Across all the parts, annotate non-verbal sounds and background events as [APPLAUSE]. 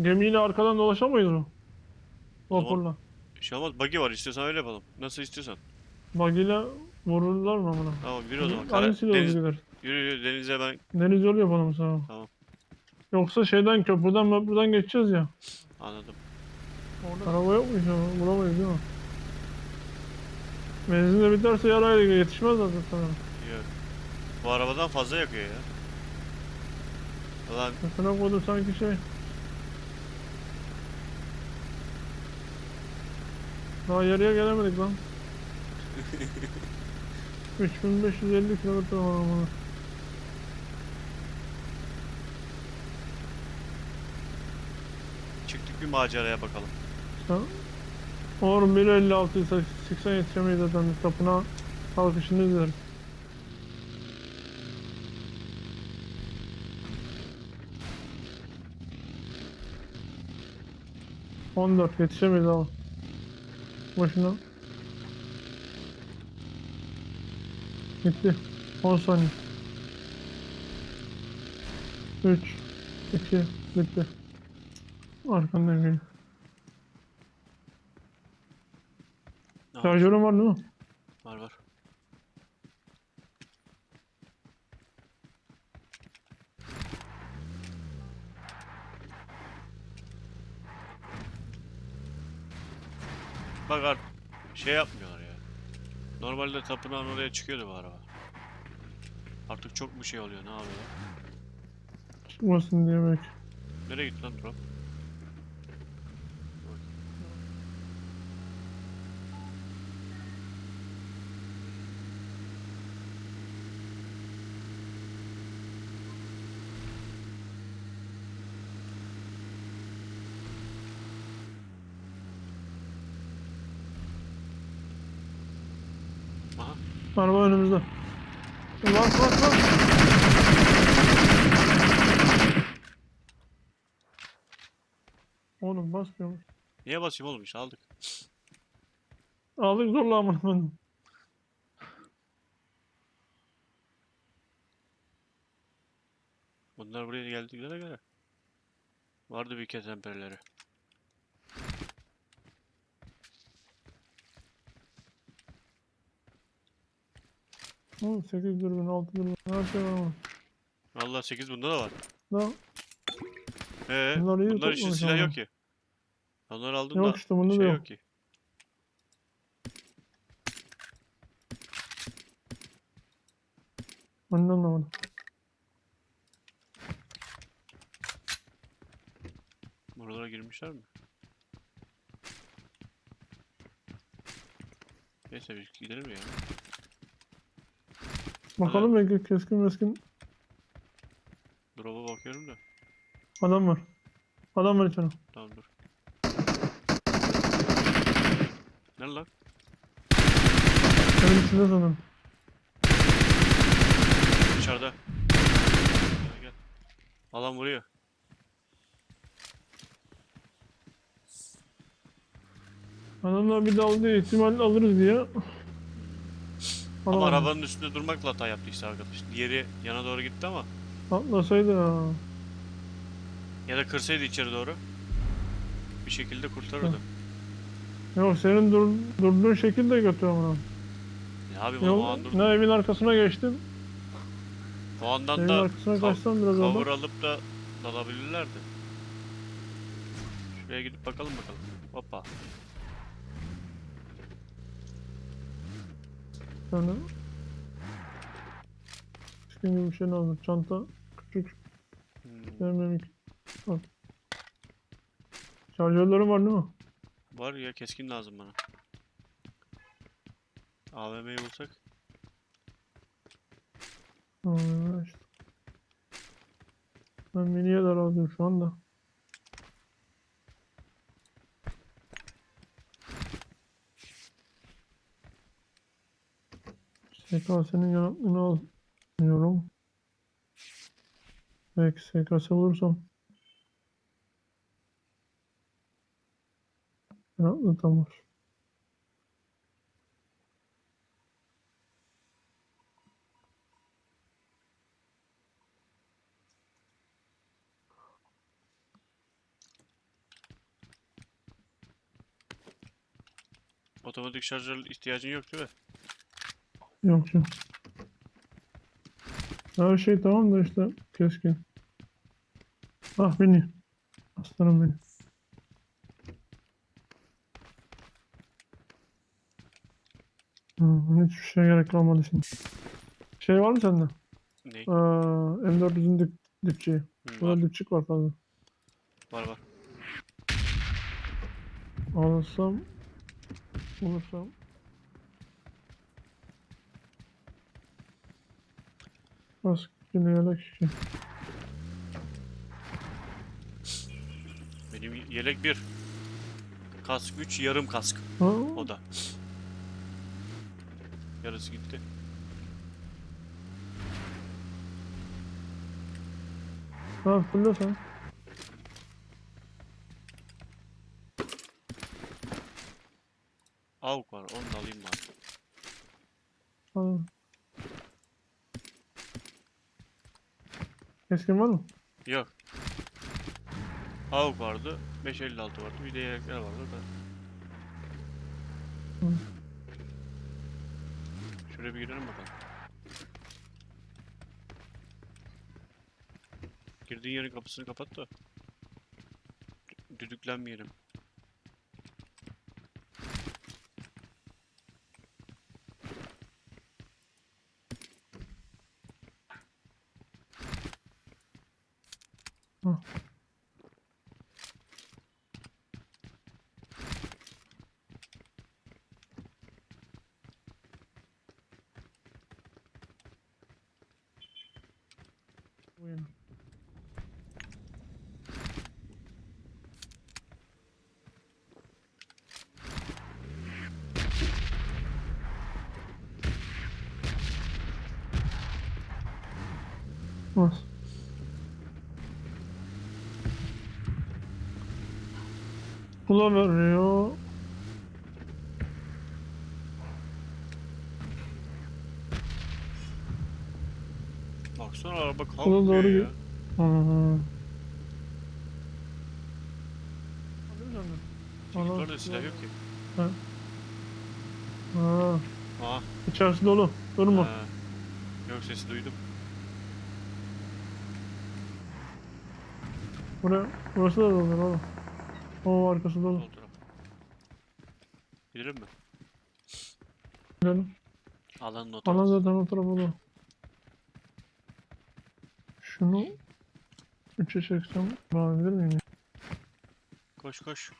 Gemiyle arkadan dolaşamayız mı? Tamam. Vapurla. Bir şey olmaz. Buggy var istiyorsan öyle yapalım. Nasıl istiyorsan. Bagiyle vururlar mı buna? Tamam yürü o zaman. Kara, Hangisiyle deniz, gider? yürü yürü denize ben Deniz yolu yapalım sana. Tamam. Yoksa şeyden köprüden köprüden geçeceğiz ya. anladım. Araba yok mu hiç ama? Bulamayız değil mi? Benzin de biterse yarayla yetişmez zaten sana. Yok. Bu arabadan fazla yakıyor ya. Ulan Mesela kodu sanki şey. Daha yarıya gelemedik lan. [LAUGHS] 3550 kilometre var ama. çıktık bir maceraya bakalım. Sen Oğlum 1.56 ise 80 yetişemeyiz zaten. Tapınağa kalkışını izleriz. On dört yetişemeyiz ama. Başına. Gitti. 10 saniye. 3 2 bitti. Arkandan geliyor. Şarjörüm var değil mi? Var var. Bak artık şey yapmıyorlar ya. Normalde tapınağın oraya çıkıyordu bu araba. Artık çok mu şey oluyor ne yapıyorlar? Çıkmasın diye belki. Nereye gitti lan drop? Araba önümüzde. Bas bas bas. Oğlum basmıyor. niye basayım oğlum işte aldık. Aldık zorla amına. Bunlar buraya geldiklerine göre. Vardı bir ketemperleri. Oğlum 8 dürbün 6 dürbün her şey var ama. Vallahi 8 bunda da var. Da Ee, Bunlar iyi bunlar tutmamış silah ama. yok ki. Onları aldım Yok da işte, bunda da şey yok. yok ki. ben de anlamadım. Buralara girmişler mi? Neyse biz gidelim ya. Bakalım belki keskin meskin Drop'a bakıyorum da. adam var. Adam var içeride. Tamam dur. Nerede lan? Benim içinde sanırım. Dışarıda. Gel gel. Alan vuruyor. Adamlar bir dalga ihtimal alırız diye. Ama Alamadım. arabanın üstünde durmakla hata yaptı işte arkadaş. Diğeri yana doğru gitti ama. Atlasaydı ya. Ya da kırsaydı içeri doğru. Bir şekilde kurtarırdı. Yok senin dur, durduğun şekil de kötü ama. Ne yapayım oğlum, o an durdum. ne evin arkasına geçtim. O andan Evin da arkasına kav- kaçsam biraz cover orada. alıp da dalabilirlerdi. Şuraya gidip bakalım bakalım. Hoppa. Yani. Çıkın gibi bir şey lazım. Çanta küçük. Hmm. Al. Şarjörlerim var değil mi? Var ya keskin lazım bana. AVM'yi bulsak. Ha, işte. Ben miniye de razıyım şu anda. SK senin yarattığını al diyorum. Belki SK'sı bulursam. Yaratlı tamam. Otomatik şarjör ihtiyacın yok değil mi? Yok yok. Her şey tamam da işte keskin. Ah beni. Aslanım benim. Hmm, hiçbir şeye gerek kalmadı şimdi. Şey var mı sende? Ne? Ee, M400'ün dip, dipçiği. Hı, Burada dipçik var fazla. var var. Alırsam bulursam Yine yelek iki. Benim yelek bir. Kask 3, yarım kask. Ha, O da. Yarısı gitti. ha fulle sen. Avuk var, onu da alayım bari. Ha. Keskin var mı? Yok. Avuk vardı, 556 vardı, bir de yelekler vardı da. Hı. Şuraya bir girelim bakalım. Girdiğin yerin kapısını kapat da. dü- Düdüklenmeyelim. Hı. Buyurun. Bas. Kula Baksana araba kalkmıyor doğru ya. git. Aha. Yukarıda silah yok ki. Ha. Aa. İçerisi dolu. Durma. ha. Yok sesi duydum. Buraya, burası da dolu oğlum. O arkası dolu. Sol taraf. Gidelim mi? Gidelim. Alanın o Alan tarafı. zaten o tarafa dolu. Şunu 3'e çeksem bağlayabilir miyim? Koş koş.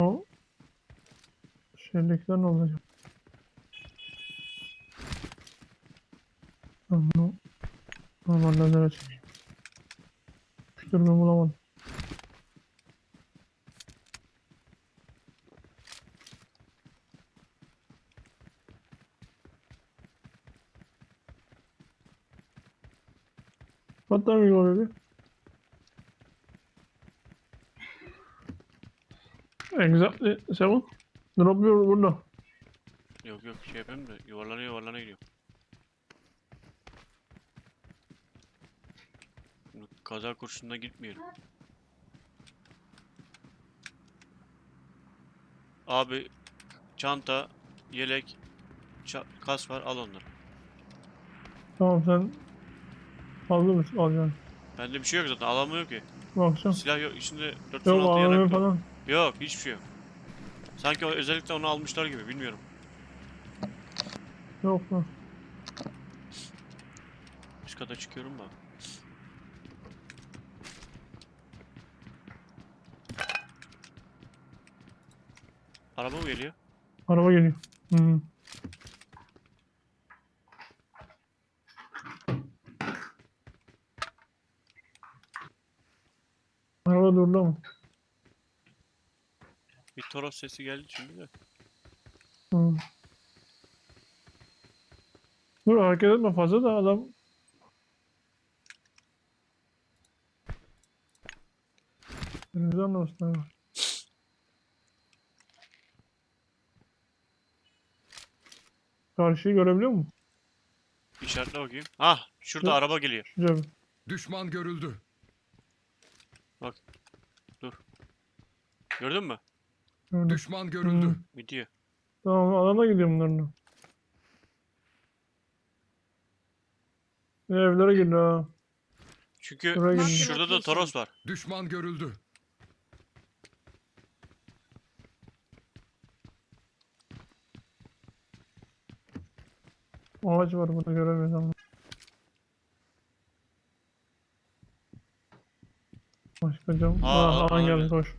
O şeylikler ne olacak? Ben bunu normallere çekeyim. Şükür ben bulamadım. Go baby? Exactly seven. Drop burada. Yok yok şey yapayım da yuvarlana yuvarlana gidiyor. Şimdi Kaza kurşununa gitmeyelim. Abi çanta, yelek, ça- kas var al onları. Tamam sen fazla mısın alacaksın? Bende bir şey yok zaten alamıyorum ki. Bakacağım. Silah yok içinde Yok 416 AVM yanak var. falan. Yok hiçbir şey yok. Sanki özellikle onu almışlar gibi bilmiyorum. Yok lan. Üst kata çıkıyorum da. Araba mı geliyor? Araba geliyor. Hı. Araba durdu ama. Bir Toros sesi geldi şimdi de. Hı. Dur hareket etme fazla da adam Önümüzde anlamasın abi. Karşıyı görebiliyor musun? İşaretle bakayım. Ah şurada Dur. araba geliyor. Cebi. Düşman görüldü. Gördün mü? Gördüm. Düşman görüldü. Hı. Gidiyor. Tamam alana gidiyor bunların. Evlere giriyor ha. Çünkü Buraya şurada da. Toros var. Düşman görüldü. Ağaç var burada göremiyoruz ama. Başka cam. Aa, Aa, aa, geldi geldi. koş.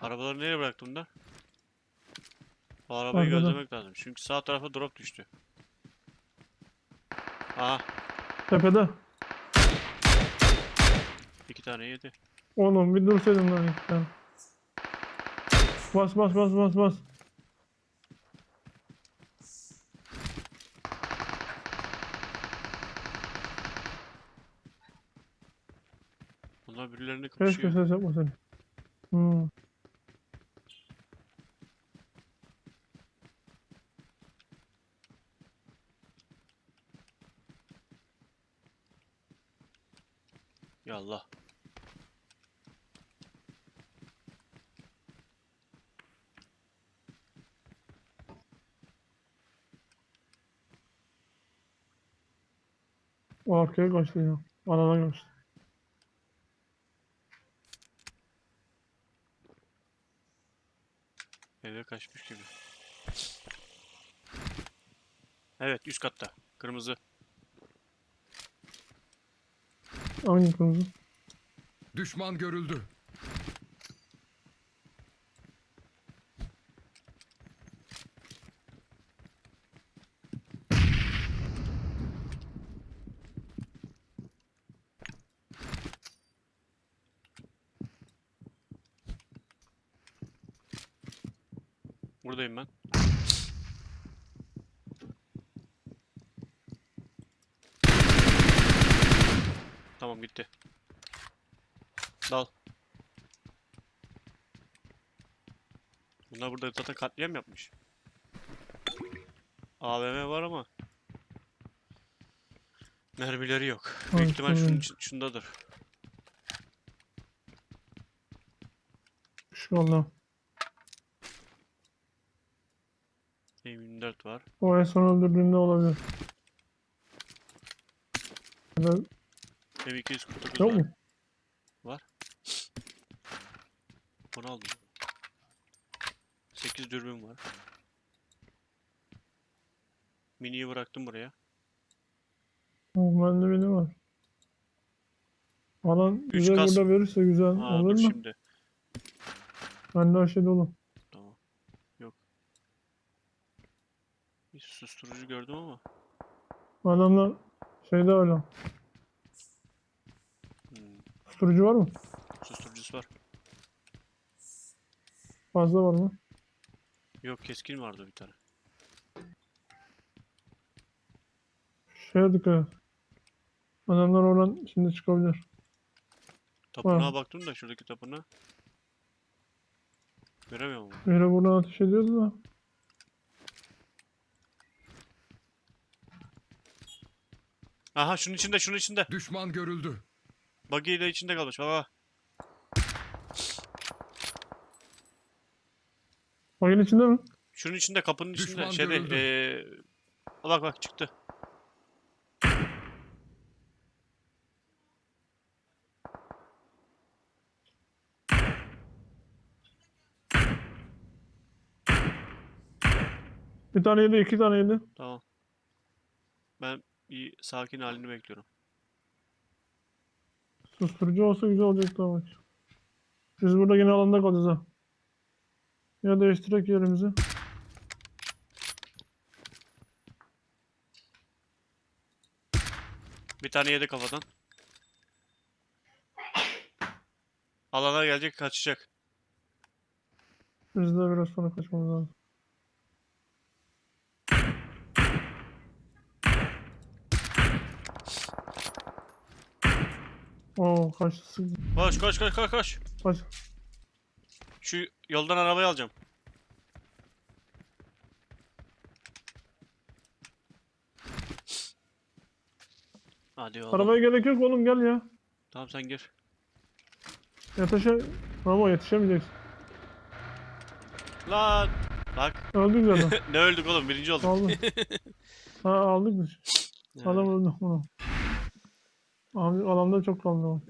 Arabaları nereye bıraktı bunlar? O arabayı Arkada. gözlemek lazım. Çünkü sağ tarafa drop düştü. Aha Tepede. iki tane yedi. Oğlum bir dursaydın lan iki tane. Bas bas bas bas bas. Bunlar birilerine Keşke konuşuyor. ses yapmasaydın. Hmm. Allah. O arkaya kaçtı ya. Alana kaçtı. Eve kaçmış gibi. Evet üst katta. Kırmızı. Hangi kırmızı? Düşman görüldü. Buradayım ben. Tamam gitti. Dal. Bunlar burada zaten katliam yapmış. AVM var ama mermileri yok. Büyük ihtimal şunun, şundadır. Şu Allah. M24 var. O en son öldürdüğünde olabilir. Ya da M249 yok var. mu? Bunu aldım. 8 dürbün var. Mini'yi bıraktım buraya. O bende beni var. Alan Üç güzel kas- burada verirse güzel Aa olur mu? şimdi. Bende her şey dolu. Tamam. Yok. Bir susturucu gördüm ama. Adamlar şeyde öyle. Susturucu var mı? susturucusu var. Fazla var mı? Yok keskin vardı bir tane. Şeye dikkat et. Adamlar oradan şimdi çıkabilir. Tapınağa baktım da şuradaki tapınağa. Göremiyorum onu. Biri buradan ateş ediyordu da. Aha şunun içinde şunun içinde. Düşman görüldü. Buggy de içinde kalmış. Baba. Oyun içinde mi? Şunun içinde kapının içinde. Düşman Şeyde görüldü. eee bak bak çıktı. Bir tane yedi, iki tane yedi. Tamam. Ben bir sakin halini bekliyorum. Susturucu olsa güzel olacaktı ama. Biz burada yine alanda kalacağız ha. Ya değiştirek yerimizi. Bir tane yedi kafadan. Alana gelecek kaçacak. Biz de biraz sonra kaçmamız lazım. Oo kaçtı. Koş koş koş koş koş. Kaç. Şu yoldan arabayı alacağım. Hadi oğlum. Arabaya gerek yok oğlum gel ya. Tamam sen gir. Yetişe... Ama yetişemeyeceksin. Lan. Bak. Öldük zaten. [LAUGHS] ne öldük oğlum birinci olduk. Aldık. [LAUGHS] ha aldık biz. Adam öldü. Onu. Abi adamda çok kaldı.